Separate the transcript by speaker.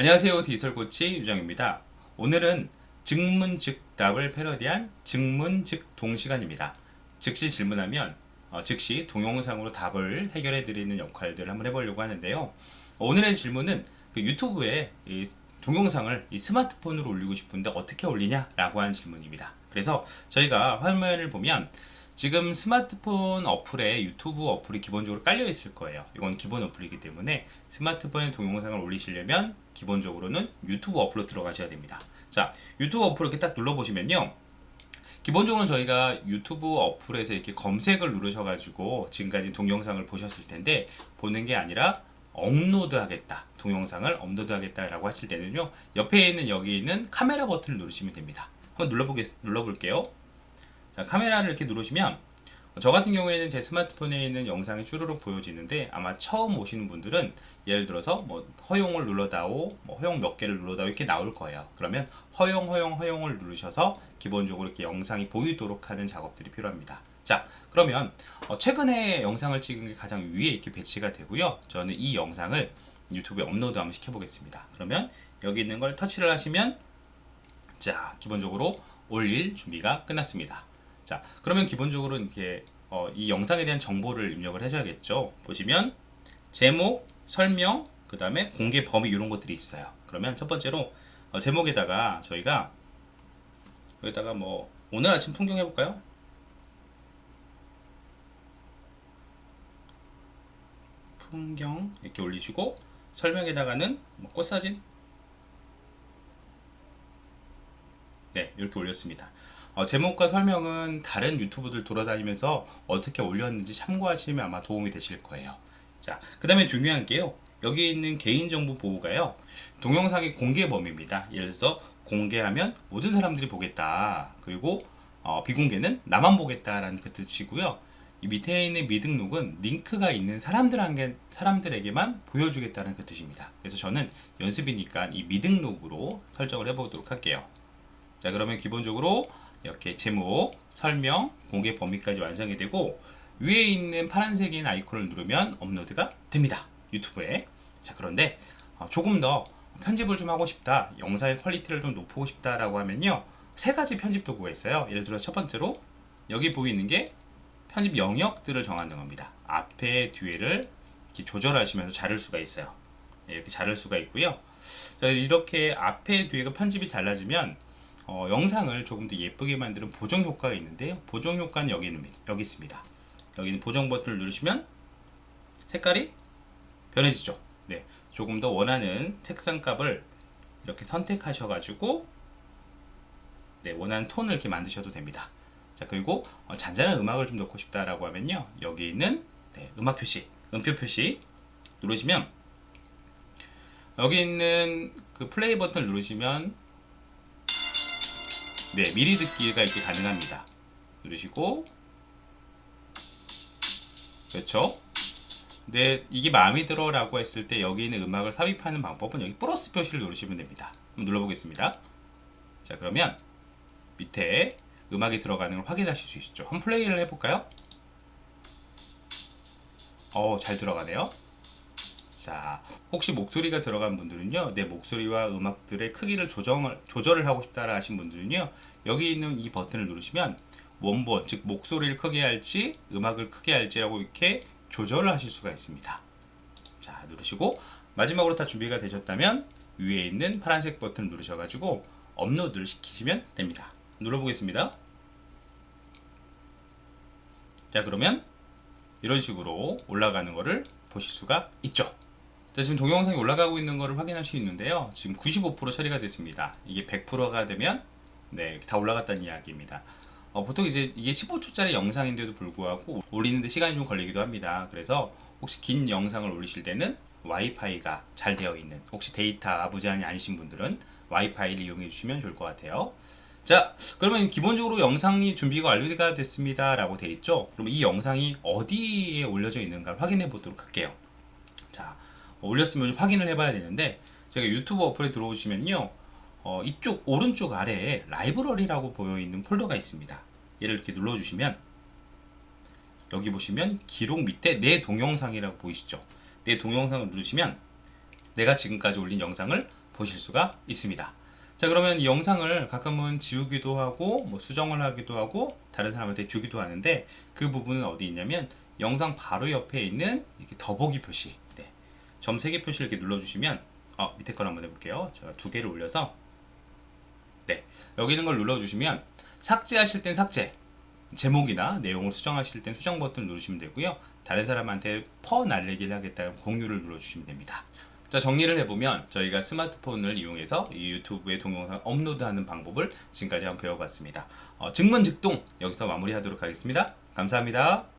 Speaker 1: 안녕하세요. 디지털 코치 유정입니다. 오늘은 즉문즉답을 패러디한 즉문즉동 시간입니다. 즉시 질문하면 어, 즉시 동영상으로 답을 해결해 드리는 역할들을 한번 해보려고 하는데요. 오늘의 질문은 그 유튜브에 이 동영상을 이 스마트폰으로 올리고 싶은데 어떻게 올리냐라고 하는 질문입니다. 그래서 저희가 화면을 보면 지금 스마트폰 어플에 유튜브 어플이 기본적으로 깔려 있을 거예요. 이건 기본 어플이기 때문에 스마트폰에 동영상을 올리시려면 기본적으로는 유튜브 어플로 들어가셔야 됩니다. 자, 유튜브 어플 이렇게 딱 눌러보시면요. 기본적으로 저희가 유튜브 어플에서 이렇게 검색을 누르셔가지고 지금까지 동영상을 보셨을 텐데 보는 게 아니라 업로드 하겠다. 동영상을 업로드 하겠다 라고 하실 때는요. 옆에 있는 여기 있는 카메라 버튼을 누르시면 됩니다. 한번 눌러보겠, 눌러볼게요. 자, 카메라를 이렇게 누르시면 저 같은 경우에는 제 스마트폰에 있는 영상이 쭈루룩 보여지는데 아마 처음 오시는 분들은 예를 들어서 뭐 허용을 눌러다오, 뭐 허용 몇 개를 눌러다오 이렇게 나올 거예요. 그러면 허용, 허용, 허용을 누르셔서 기본적으로 이렇게 영상이 보이도록 하는 작업들이 필요합니다. 자, 그러면 어, 최근에 영상을 찍은 게 가장 위에 이렇게 배치가 되고요. 저는 이 영상을 유튜브에 업로드 한번 시켜 보겠습니다. 그러면 여기 있는 걸 터치를 하시면 자, 기본적으로 올릴 준비가 끝났습니다. 자, 그러면 기본적으로 이렇게 어, 이 영상에 대한 정보를 입력을 해줘야겠죠. 보시면 제목, 설명, 그 다음에 공개 범위 이런 것들이 있어요. 그러면 첫 번째로 어, 제목에다가 저희가 여기다가 뭐 오늘 아침 풍경 해볼까요? 풍경 이렇게 올리시고 설명에다가는 뭐 꽃사진 네 이렇게 올렸습니다. 어, 제목과 설명은 다른 유튜브들 돌아다니면서 어떻게 올렸는지 참고하시면 아마 도움이 되실 거예요. 자, 그 다음에 중요한 게요. 여기 있는 개인정보 보호가요. 동영상의 공개 범위입니다. 예를 들어서 공개하면 모든 사람들이 보겠다. 그리고 어, 비공개는 나만 보겠다라는 그 뜻이고요. 이 밑에 있는 미등록은 링크가 있는 사람들에게, 사람들에게만 보여주겠다는 그 뜻입니다. 그래서 저는 연습이니까 이 미등록으로 설정을 해보도록 할게요. 자, 그러면 기본적으로 이렇게 제목, 설명, 공개 범위까지 완성이 되고 위에 있는 파란색인 아이콘을 누르면 업로드가 됩니다. 유튜브에. 자, 그런데 어, 조금 더 편집을 좀 하고 싶다. 영상의 퀄리티를 좀 높이고 싶다라고 하면요. 세 가지 편집 도구가 있어요. 예를 들어 첫 번째로 여기 보이는 게 편집 영역들을 정하는 겁니다. 앞에 뒤에를 이렇게 조절하시면서 자를 수가 있어요. 네, 이렇게 자를 수가 있고요. 자, 이렇게 앞에 뒤에가 편집이 달라지면 어, 영상을 조금 더 예쁘게 만드는 보정 효과가 있는데요. 보정 효과는 여기 있는 여기 있습니다. 여기는 보정 버튼을 누르시면 색깔이 변해지죠. 네, 조금 더 원하는 색상 값을 이렇게 선택하셔가지고 네, 원하는 톤을 이렇게 만드셔도 됩니다. 자, 그리고 어, 잔잔한 음악을 좀 넣고 싶다라고 하면요. 여기 있는 네, 음악 표시, 음표 표시 누르시면 여기 있는 그 플레이 버튼을 누르시면 네, 미리 듣기가 이렇게 가능합니다. 누르시고 그렇죠? 네, 이게 마음에 들어라고 했을 때 여기 있는 음악을 삽입하는 방법은 여기 플러스 표시를 누르시면 됩니다. 한번 눌러보겠습니다. 자, 그러면 밑에 음악이 들어가는 걸 확인하실 수 있죠. 한번 플레이를 해볼까요? 어, 잘 들어가네요. 자, 혹시 목소리가 들어간 분들은요, 내 목소리와 음악들의 크기를 조정을, 조절을 하고 싶다라 하신 분들은요, 여기 있는 이 버튼을 누르시면 원본, 즉 목소리를 크게 할지, 음악을 크게 할지라고 이렇게 조절을 하실 수가 있습니다. 자, 누르시고, 마지막으로 다 준비가 되셨다면, 위에 있는 파란색 버튼을 누르셔가지고, 업로드를 시키시면 됩니다. 눌러보겠습니다. 자, 그러면, 이런 식으로 올라가는 거를 보실 수가 있죠. 자, 지금 동영상이 올라가고 있는 것을 확인할 수 있는데요. 지금 95% 처리가 됐습니다. 이게 100%가 되면 네, 다 올라갔다는 이야기입니다. 어, 보통 이제 이게 15초짜리 영상인데도 불구하고 올리는데 시간이 좀 걸리기도 합니다. 그래서 혹시 긴 영상을 올리실 때는 와이파이가 잘 되어 있는 혹시 데이터 무제한이 아니신 분들은 와이파이를 이용해 주시면 좋을 것 같아요. 자, 그러면 기본적으로 영상이 준비가 완료가 됐습니다. 라고 되어 있죠. 그럼 이 영상이 어디에 올려져 있는가 확인해 보도록 할게요. 자, 올렸으면 확인을 해봐야 되는데, 제가 유튜브 어플에 들어오시면요. 어, 이쪽 오른쪽 아래에 라이브러리라고 보여 있는 폴더가 있습니다. 얘를 이렇게 눌러주시면, 여기 보시면 기록 밑에 내 동영상이라고 보이시죠? 내 동영상을 누르시면, 내가 지금까지 올린 영상을 보실 수가 있습니다. 자 그러면 이 영상을 가끔은 지우기도 하고 뭐 수정을 하기도 하고 다른 사람한테 주기도 하는데 그 부분은 어디 있냐면 영상 바로 옆에 있는 더보기 표시 네. 점 3개 표시를 이렇게 눌러주시면 어, 밑에 걸 한번 해볼게요. 제가 두 개를 올려서 네 여기 있는 걸 눌러주시면 삭제하실 땐 삭제 제목이나 내용을 수정하실 땐 수정 버튼 누르시면 되고요. 다른 사람한테 퍼 날리기를 하겠다면 공유를 눌러주시면 됩니다. 자 정리를 해보면 저희가 스마트폰을 이용해서 이 유튜브에 동영상 업로드하는 방법을 지금까지 한번 배워봤습니다. 어, 증문즉동 여기서 마무리하도록 하겠습니다. 감사합니다.